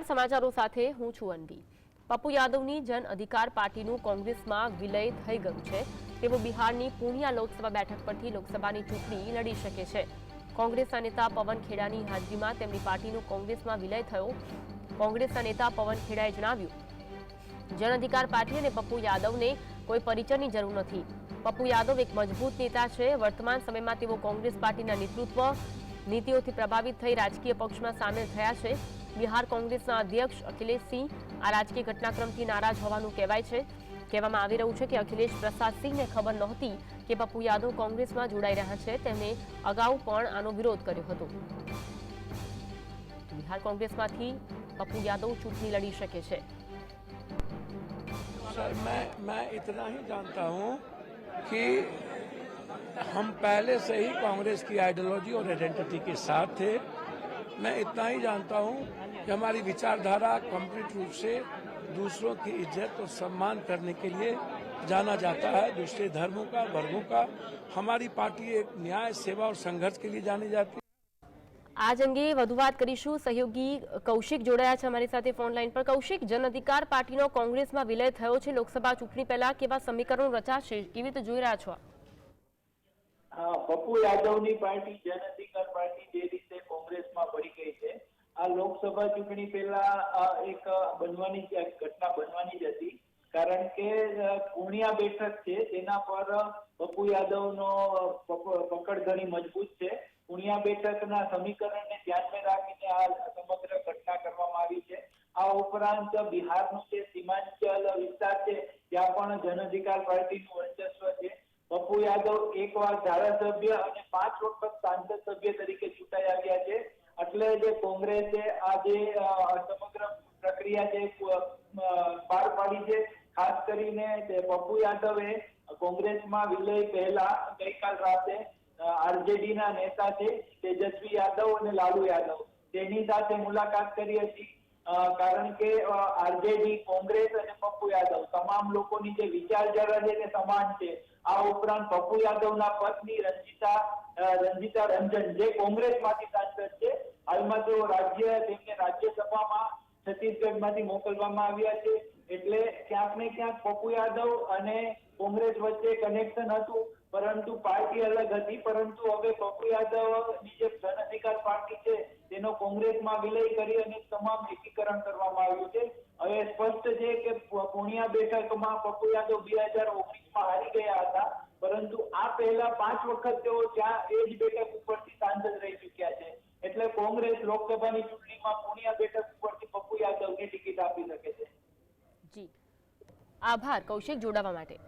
સમાચારો સાથે હું છું અનવી. પપ્પુ યાદવની જન અધિકાર પાર્ટીનું કોંગ્રેસમાં વિલય થઈ ગયું છે. તેઓ બિહારની પૂર્ણિયા લોકસભા બેઠક પરથી લોકસભાની ચૂંટણી લડી શકે છે. કોંગ્રેસના નેતા પવન ખેડાની હાજરીમાં તેમની પાર્ટીનો કોંગ્રેસમાં વિલય થયો. કોંગ્રેસના નેતા પવન ખેડાએ જણાવ્યું, જન અધિકાર પાર્ટી અને પપ્પુ યાદવને કોઈ પરિચયની જરૂર નથી. પપ્પુ યાદવ એક મજબૂત નેતા છે. વર્તમાન સમયમાં તેઓ કોંગ્રેસ પાર્ટીના નેતૃત્વ નીતિઓથી પ્રભાવિત થઈ રાજકીય પક્ષમાં સામેલ થયા છે. બિહાર કોંગ્રેસના અધ્યક્ષ અખિલેશસિંહ આ રાજકીય ઘટનાક્રમથી નારાજ હોવાનું કહેવાય છે કહેવામાં આવી રહ્યું છે કે અખિલેશ પ્રસાદ સિંહને ખબર નહોતી કે પપ્પુ યાદવ કોંગ્રેસમાં જોડાઈ રહ્યા છે તેમણે અગાઉ પણ આનો વિરોધ કર્યો હતો બિહાર કોંગ્રેસમાંથી પપ્પુ યાદવ ચૂંટણી લડી શકે છે सर मैं मैं इतना ही जानता हूँ कि हम पहले से ही कांग्रेस की आइडियोलॉजी और आइडेंटिटी के साथ थे मैं इतना ही जानता हूँ कि हमारी विचारधारा कंप्लीट रूप से दूसरों की इज्जत और सम्मान करने के लिए जाना जाता है दूसरे धर्मों का वर्गों का हमारी पार्टी एक न्याय सेवा और संघर्ष के लिए जानी जाती है આજ અંગે વધુ વાત કરીશું સહયોગી કૌશિક જોડાયા છે અમારી સાથે ફોન લાઈન પર કૌશિક જન અધિકાર પાર્ટીનો કોંગ્રેસમાં વિલય થયો છે લોકસભા ચૂંટણી પહેલા કેવા સમીકરણો રચાશે કેવી રીતે જોઈ રહ્યા છો હા પપ્પુ યાદવની પાર્ટી જન અધિકાર પાર્ટી જે રીતે કોંગ્રેસમાં પડી ગઈ છે આ લોકસભા ચૂંટણી પહેલા એક બનવાની ઘટના બનવાની જ હતી. કારણ કે પૂર્ણિયા બેઠક છે, તેના પર પપ્પુ યાદવનો પક- પકડ ઘણી મજબૂત છે. પૂર્ણિયા બેઠકના સમીકરણને ધ્યાનમાં રાખીને આ સમગ્ર ઘટના કરવામાં આવી છે. આ ઉપરાંત બિહારનું જે સીમાંચલ વિસ્તાર છે, ત્યાં પણ જન અધિકાર પાર્ટીનું વર્ચસ્વ છે. પપ્પુ યાદવ એક વાર ધારાસભ્ય અને પાંચ વખત સાંસદ સભ્ય તરીકે ચૂંટાઈ આવ્યા છે. એટલે જે કોંગ્રેસે આ જે સમગ્ર પ્રક્રિયા જે પાર પાડી છે, ખાસ કરીને પપ્પુ યાદવે કોંગ્રેસમાં વિલય પહેલા ગઈકાલ રાતે આરજેડી ના નેતા છે, તેજસ્વી યાદવ અને લાલુ યાદવ. તેની સાથે મુલાકાત કરી હતી. કારણ કે આરજેડી, કોંગ્રેસ અને પપ્પુ યાદવ તમામ લોકોની જે વિચારધારા છે તે સમાન છે. આ ઉપરાંત પપ્પુ યાદવના પત્ની રંજીતા રંજિતા રંજન, જે કોંગ્રેસમાંથી હાલમાં તો રાજ્ય, તેમને રાજ્યસભામાં છત્તીસગઢમાંથી મોકલવામાં આવ્યા છે. એટલે ક્યાંક ને ક્યાંક પપ્પુ યાદવ અને કોંગ્રેસ વચ્ચે કનેક્શન હતું, પરંતુ પાર્ટી અલગ હતી. પરંતુ હવે પપ્પુ યાદવની જે જન અધિકાર પાર્ટી છે, તેનો કોંગ્રેસમાં વિલય કરી અને તમામ એકીકરણ કરવામાં આવ્યું છે. હવે સ્પષ્ટ છે કે પૂર્ણિયા બેઠકમાં પપ્પુ યાદવ બે હજાર ઓગણીસમાં હારી ગયા હતા. પરંતુ આ પહેલા પાંચ વખત તેઓ ત્યાં એ જ બેઠક ઉપરથી સાંસદ રહી ચૂક્યા છે એટલે કોંગ્રેસ લોકસભાની ચૂંટણીમાં પૂર્ણિયા બેઠક ઉપરથી પપ્પુ યાદવને ટિકિટ આપી શકે છે. જી. આભાર, કૌશિક, જોડાવા માટે.